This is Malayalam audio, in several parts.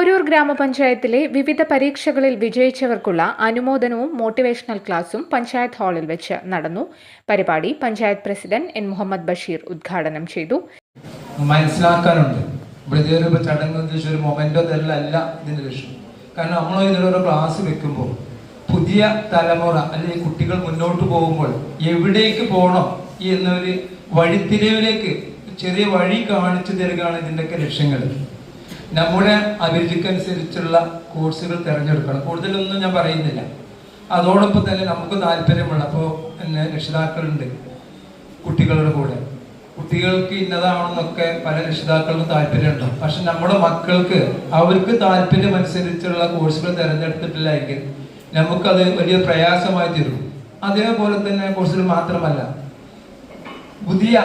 പോരൂർ ഗ്രാമപഞ്ചായത്തിലെ വിവിധ പരീക്ഷകളിൽ വിജയിച്ചവർക്കുള്ള അനുമോദനവും മോട്ടിവേഷണൽ ക്ലാസും പഞ്ചായത്ത് ഹാളിൽ വെച്ച് നടന്നു. പരിപാടി പഞ്ചായത്ത് പ്രസിഡന്റ് എൻ മുഹമ്മദ് ബഷീർ ഉദ്ഘാടനം ചെയ്തു. മനസ്സിലാക്കാനുണ്ട്. ഇവിടെ ചടങ്ങ് ഒരു മൊമെന്റോ തരലല്ല ഇതിന്റെ ലക്ഷ്യം. കാരണം നമ്മൾ ഇതിലൊരു ക്ലാസ് വെക്കുമ്പോൾ പുതിയ തലമുറ അല്ലെങ്കിൽ കുട്ടികൾ മുന്നോട്ട് പോകുമ്പോൾ എവിടേക്ക് പോകണം എന്നൊരു വഴിത്തിരിവിലേക്ക് ചെറിയ വഴി കാണിച്ചു തരികയാണ് ഇതിന്റെയൊക്കെ ലക്ഷ്യങ്ങൾ നമ്മുടെ അഭിരുചിക്കനുസരിച്ചുള്ള കോഴ്സുകൾ തിരഞ്ഞെടുക്കണം. കൂടുതലൊന്നും ഞാൻ പറയുന്നില്ല. അതോടൊപ്പം തന്നെ നമുക്ക് താല്പര്യമുള്ള അപ്പോൾ പിന്നെ രക്ഷിതാക്കളുണ്ട് കുട്ടികളുടെ കൂടെ. കുട്ടികൾക്ക് ഇന്നതാണെന്നൊക്കെ പല രക്ഷിതാക്കൾക്കും താല്പര്യമുണ്ട്. പക്ഷെ നമ്മുടെ മക്കൾക്ക് അവർക്ക് താല്പര്യം അനുസരിച്ചുള്ള കോഴ്സുകൾ തിരഞ്ഞെടുത്തിട്ടില്ല എങ്കിൽ നമുക്കത് വലിയ പ്രയാസമായി തീരും. അതേപോലെ തന്നെ കോഴ്സുകൾ മാത്രമല്ല പുതിയ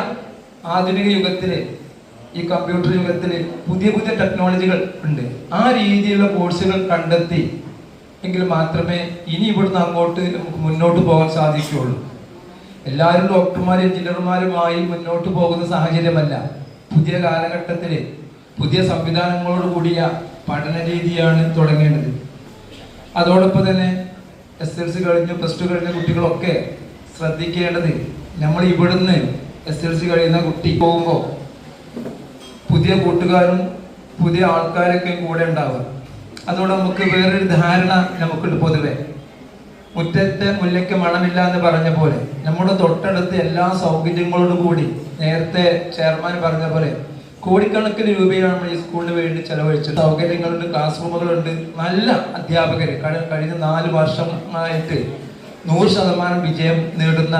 ആധുനിക യുഗത്തിൽ ഈ കമ്പ്യൂട്ടർ യുഗത്തിൽ പുതിയ പുതിയ ടെക്നോളജികൾ ഉണ്ട്. ആ രീതിയിലുള്ള കോഴ്സുകൾ കണ്ടെത്തി എങ്കിൽ മാത്രമേ ഇനി ഇവിടുന്ന് അങ്ങോട്ട് നമുക്ക് മുന്നോട്ട് പോകാൻ സാധിക്കുകയുള്ളൂ. എല്ലാവരും ഡോക്ടർമാരും എഞ്ചിനീയർമാരുമായി മുന്നോട്ട് പോകുന്ന സാഹചര്യമല്ല. പുതിയ കാലഘട്ടത്തിൽ പുതിയ സംവിധാനങ്ങളോട് കൂടിയ പഠന രീതിയാണ് തുടങ്ങേണ്ടത്. അതോടൊപ്പം തന്നെ എസ് എൽ സി കഴിഞ്ഞ് പ്ലസ് ടു കഴിഞ്ഞ കുട്ടികളൊക്കെ ശ്രദ്ധിക്കേണ്ടത് നമ്മൾ ഇവിടുന്ന് എസ് എൽ സി കഴിയുന്ന കുട്ടി പോകുമ്പോൾ പുതിയ കൂട്ടുകാരും പുതിയ ആൾക്കാരൊക്കെ കൂടെ ഉണ്ടാവുക. അതോടെ നമുക്ക് വേറൊരു ധാരണ നമുക്കുണ്ട് പൊതുവെ. മുറ്റത്തെ മുല്ലയ്ക്ക് മണമില്ല എന്ന് പറഞ്ഞ പോലെ നമ്മുടെ തൊട്ടടുത്ത് എല്ലാ സൗകര്യങ്ങളോടും കൂടി നേരത്തെ ചെയർമാൻ പറഞ്ഞ പോലെ കോടിക്കണക്കിന് രൂപയാണ് നമ്മൾ ഈ സ്കൂളിന് വേണ്ടി ചെലവഴിച്ചത്. സൗകര്യങ്ങളുണ്ട് ക്ലാസ് റൂമുകളുണ്ട് നല്ല അധ്യാപകർ കഴിഞ്ഞ നാല് വർഷമായിട്ട് നൂറ് ശതമാനം വിജയം നേടുന്ന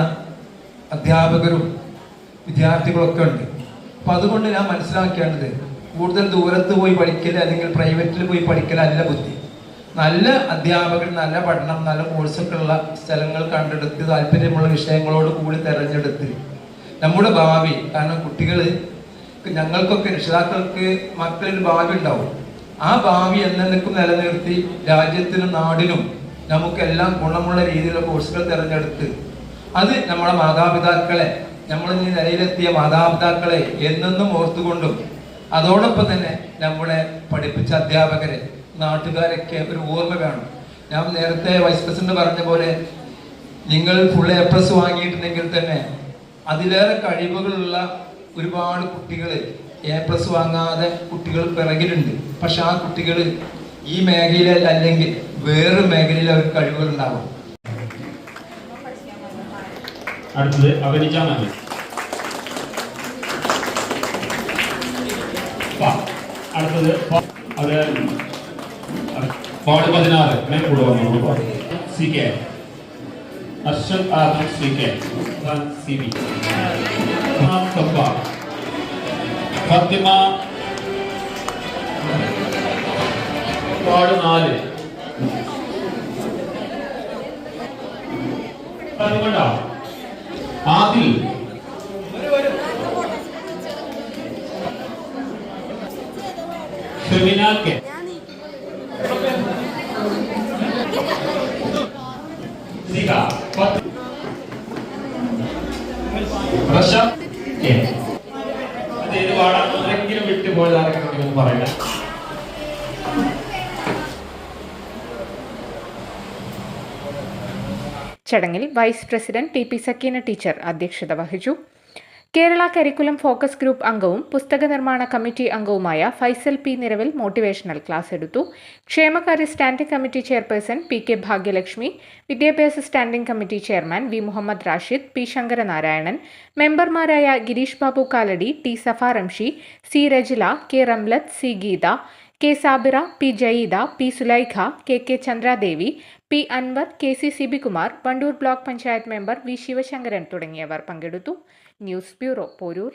അധ്യാപകരും വിദ്യാർത്ഥികളൊക്കെ ഉണ്ട്. അപ്പൊ അതുകൊണ്ട് ഞാൻ മനസ്സിലാക്കേണ്ടത് കൂടുതൽ ദൂരത്ത് പോയി പഠിക്കൽ അല്ലെങ്കിൽ പ്രൈവറ്റിൽ പോയി പഠിക്കലല്ല ബുദ്ധി. നല്ല അധ്യാപകർ നല്ല പഠനം നല്ല കോഴ്സൊക്കെ ഉള്ള സ്ഥലങ്ങൾ കണ്ടെടുത്ത് താല്പര്യമുള്ള വിഷയങ്ങളോട് കൂടി തെരഞ്ഞെടുത്ത്. നമ്മുടെ ഭാവി കാരണം കുട്ടികൾ ഞങ്ങൾക്കൊക്കെ രക്ഷിതാക്കൾക്ക് മക്കളിൽ ഭാവി ഉണ്ടാവും. ആ ഭാവി എന്നെന്നേക്കും നിലനിർത്തി രാജ്യത്തിനും നാടിനും നമുക്കെല്ലാം ഗുണമുള്ള രീതിയിലുള്ള കോഴ്സുകൾ തിരഞ്ഞെടുത്ത്. അത് നമ്മുടെ മാതാപിതാക്കളെ നമ്മൾ ഈ നിലയിലെത്തിയ മാതാപിതാക്കളെ എന്നെന്നും ഓർത്തുകൊണ്ടും അതോടൊപ്പം തന്നെ നമ്മളെ പഠിപ്പിച്ച അധ്യാപകരെ നാട്ടുകാരൊക്കെ ഒരു ഓർമ്മ വേണം. ഞാൻ നേരത്തെ വൈസ് പ്രസിഡന്റ് പറഞ്ഞ പോലെ നിങ്ങൾ ഫുൾ എ പ്ലസ് വാങ്ങിയിട്ടുണ്ടെങ്കിൽ തന്നെ അതിലേറെ കഴിവുകളുള്ള ഒരുപാട് കുട്ടികൾ എ പ്ലസ് വാങ്ങാതെ കുട്ടികൾ പിറകിലുണ്ട്. പക്ഷെ ആ കുട്ടികൾ ഈ മേഖലയിൽ അല്ലെങ്കിൽ വേറൊരു മേഖലയിൽ അവർക്ക് കഴിവുകൾ ഉണ്ടാവും അടുത്തത് അപരിച മാമി. അടുത്തത് അത് വാർഡ് പതിനാറ് ഞാൻ കൂടെ C K. Arshad Adam C K. C B. Fathima. Ward നാല് അതുകൊണ്ടോ ആദിൽ ഫെമിന കെ അതേത് പാടാൻ ആരെങ്കിലും വിട്ടുപോയത് ആരെങ്കിലും പറയണ്ട ചടങ്ങിൽ vice president T P Sakeena teacher അധ്യക്ഷത വഹിച്ചു. കേരള കരിക്കുലം ഫോക്കസ് ഗ്രൂപ്പ് അംഗവും പുസ്തക നിർമ്മാണ കമ്മിറ്റി അംഗവുമായ ഫൈസൽ പി നിരവിൽ മോട്ടിവേഷണൽ ക്ലാസ് എടുത്തു. ക്ഷേമകാര്യ standing committee chairperson P K Bhagyalakshmi വിദ്യാഭ്യാസ standing committee chairman V Muhammad Rashid P Sankaranarayanan മെമ്പർമാരായ Girish Babu Kalady T Safa Ramshi C Rajila K Ramlath C Geetha K Sabira P Jayeeda P Sulaikha K K Chandradevi P Anvar K C Sibikumar Wandoor block panchayat member V Sivasankaran തുടങ്ങിയവർ പങ്കെടുത്തു. News bureau Poroor.